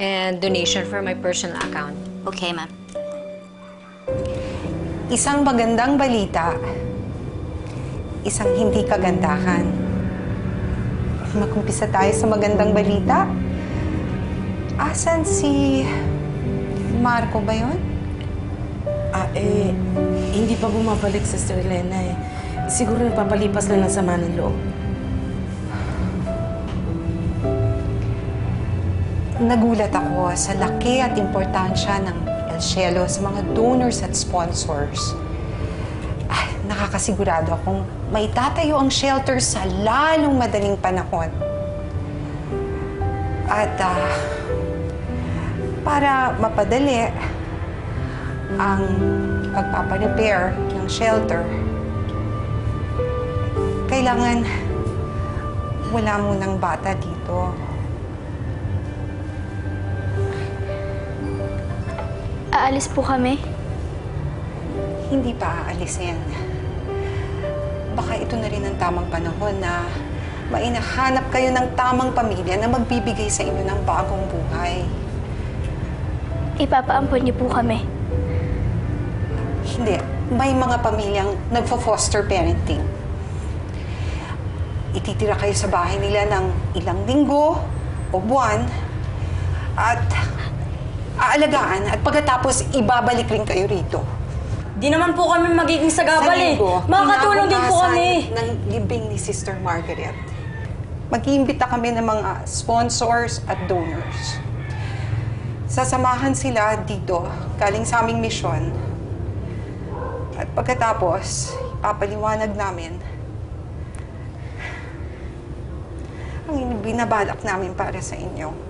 and donation for my personal account. Okay, ma'am. Isang magandang balita, isang hindi kagandahan. Magumpisa tayo sa magandang balita. Asan si Marco ba yun? Ah, eh, hindi pa bumabalik sa Sister Elena eh. Siguro nagpapalipas lang ng sama ng loob. Nagulat ako sa laki at importansya ng El Cielo sa mga donors at sponsors. Ay, nakakasigurado akong may tatayo ang shelter sa lalong madaling panahon. At ah, para mapadali ang pagpaparepair ng shelter, kailangan wala munang bata dito. Aalis po kami. Hindi pa aalisin. Baka ito na rin ang tamang panahon na mainahanap kayo ng tamang pamilya na magbibigay sa inyo ng bagong buhay. Ipapaampon niyo po kami. Hindi. May mga pamilyang nagfo-foster parenting. Ititira kayo sa bahay nila ng ilang linggo o buwan at aalagaan at pagkatapos ibabalik rin kayo rito. Di naman po kami magiging sagabal eh. Makakatulong din po kami. ng libing ni Sister Margaret. Mag-iimbita kami ng mga sponsors at donors. Sasamahan sila dito, galing sa aming misyon. At pagkatapos, ipapaliwanag namin ang binabalak namin para sa inyo.